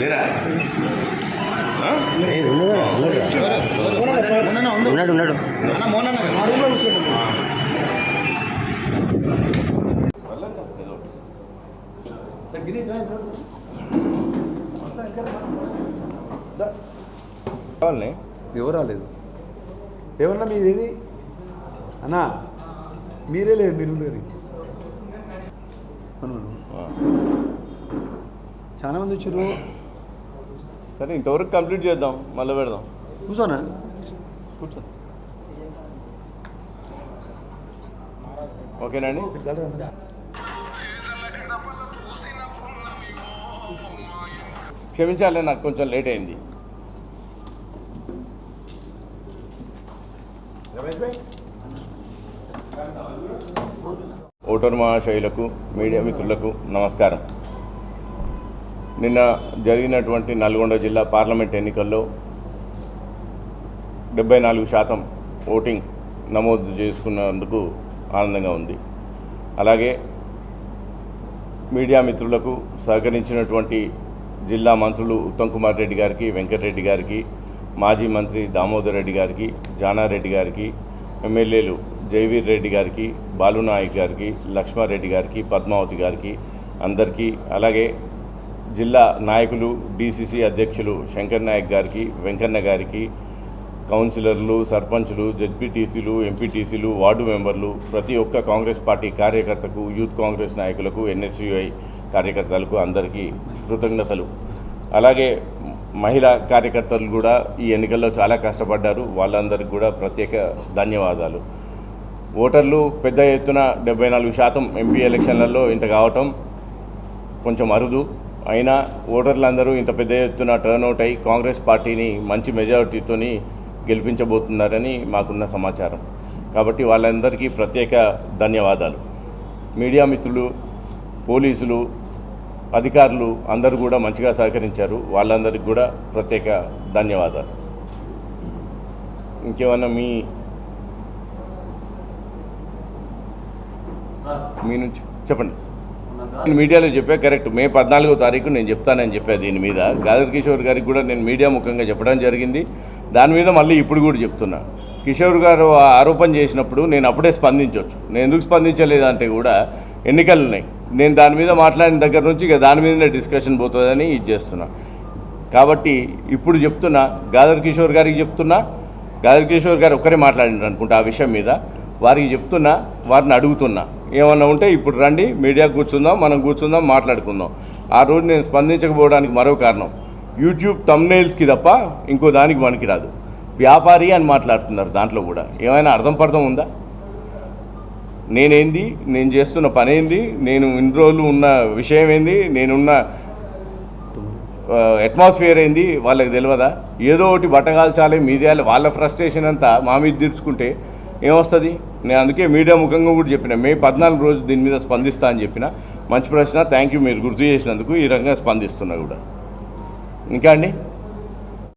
లేరా? ఉన్నాడు ఉన్నాడు. ఎవరు రాలేదు? ఎవరన్నా మీరేది అన్నా మీరే లేదు మీరు ఆ. చాలా మంది వచ్చారు. సరే ఇంతవరకు కంప్లీట్ చేద్దాం మళ్ళీ పెడదాం. కూర్చోనా? కూర్చో. ఓకేనండి క్షమించాలి నాకు కొంచెం లేట్ అయింది. ఓటర్ మహాశైలకు మీడియా మిత్రులకు నమస్కారం. నిన్న జరిగినటువంటి నల్గొండ జిల్లా పార్లమెంట్ ఎన్నికల్లో డెబ్బై నాలుగు శాతం ఓటింగ్ నమోదు చేసుకున్నందుకు ఆనందంగా ఉంది. అలాగే మీడియా మిత్రులకు సహకరించినటువంటి జిల్లా మంత్రులు ఉత్తమ్ కుమార్ రెడ్డి గారికి వెంకటరెడ్డి గారికి మాజీ మంత్రి దామోదర్ రెడ్డి గారికి జానారెడ్డి గారికి ఎమ్మెల్యేలు జైవీర్ రెడ్డి గారికి బాలునాయక్ గారికి లక్ష్మారెడ్డి గారికి పద్మావతి గారికి అందరికీ అలాగే జిల్లా నాయకులు డీసీసీ అధ్యక్షులు శంకర్ నాయక్ గారికి వెంకన్న గారికి కౌన్సిలర్లు సర్పంచులు జెడ్పీటీసీలు ఎంపీటీసీలు వార్డు మెంబర్లు ప్రతి ఒక్క కాంగ్రెస్ పార్టీ కార్యకర్తకు యూత్ కాంగ్రెస్ నాయకులకు ఎన్ఎస్యుఐ కార్యకర్తలకు అందరికీ కృతజ్ఞతలు. అలాగే మహిళా కార్యకర్తలు కూడా ఈ ఎన్నికల్లో చాలా కష్టపడ్డారు. వాళ్ళందరికీ కూడా ప్రత్యేక ధన్యవాదాలు. ఓటర్లు పెద్ద ఎత్తున డెబ్బై నాలుగు శాతం ఎంపీ ఎలక్షన్లలో ఇంత కావటం కొంచెం అరుదు. అయినా ఓటర్లందరూ ఇంత పెద్ద ఎత్తున టర్న్అవుట్ అయి కాంగ్రెస్ పార్టీని మంచి మెజారిటీతో గెలిపించబోతున్నారని మాకున్న సమాచారం. కాబట్టి వాళ్ళందరికీ ప్రత్యేక ధన్యవాదాలు. మీడియా మిత్రులు పోలీసులు అధికారులు అందరూ కూడా మంచిగా సహకరించారు. వాళ్ళందరికీ కూడా ప్రత్యేక ధన్యవాదాలు. ఇంకేమన్నా మీ మీ నుంచి చెప్పండి. నేను మీడియాలో చెప్పా కరెక్ట్. మే పద్నాలుగో తారీఖు నేను చెప్తానని చెప్పా దీని మీద. గాదర్ కిషోర్ గారికి కూడా నేను మీడియా ముఖంగా చెప్పడం జరిగింది. దాని మీద మళ్ళీ ఇప్పుడు కూడా చెప్తున్నా. కిషోర్ గారు ఆ ఆరోపణ చేసినప్పుడు నేను అప్పుడే స్పందించవచ్చు నేను ఎందుకు స్పందించలేదంటే కూడా ఎన్నికలు ఉన్నాయి. నేను దాని మీద మాట్లాడిన దగ్గర నుంచి ఇక దాని మీదనే డిస్కషన్ పోతుందని ఇది చేస్తున్నా. కాబట్టి ఇప్పుడు చెప్తున్నా గాదర్ కిషోర్ గారికి చెప్తున్నా గాదర్ కిషోర్ గారు ఒక్కరే మాట్లాడినారు అనుకుంటా ఆ విషయం మీద. వారికి చెప్తున్నా వారిని అడుగుతున్నా. ఏమన్నా ఉంటే ఇప్పుడు రండి మీడియా కూర్చుందాం మనం కూర్చుందాం మాట్లాడుకుందాం. ఆ రోజు నేను స్పందించకపోవడానికి మరో కారణం. యూట్యూబ్ తమ్నైల్స్కి తప్ప ఇంకో దానికి పనికిరాదు వ్యాపారి అని మాట్లాడుతున్నారు దాంట్లో కూడా. ఏమైనా అర్థం పర్థం ఉందా? నేనేంది? నేను చేస్తున్న పని ఏంది? నేను ఇన్ని రోజులు ఉన్న విషయం ఏంది? నేనున్న అట్మాస్ఫియర్ ఏంది? వాళ్ళకి తెలియదా? ఏదో ఒకటి బట్టగాల్చాలి మీడియాలో వాళ్ళ ఫ్రస్ట్రేషన్ అంతా మా మీద తీర్చుకుంటే ఏమొస్తుంది? నేను అందుకే మీడియా ముఖంగా కూడా చెప్పిన మే పద్నాలుగు రోజు దీని మీద స్పందిస్తా అని చెప్పిన మంచి ప్రశ్న థ్యాంక్ యూ మీరు గుర్తు చేసినందుకు ఈ రకంగా స్పందిస్తున్నా కూడా. ఇంకా అండి?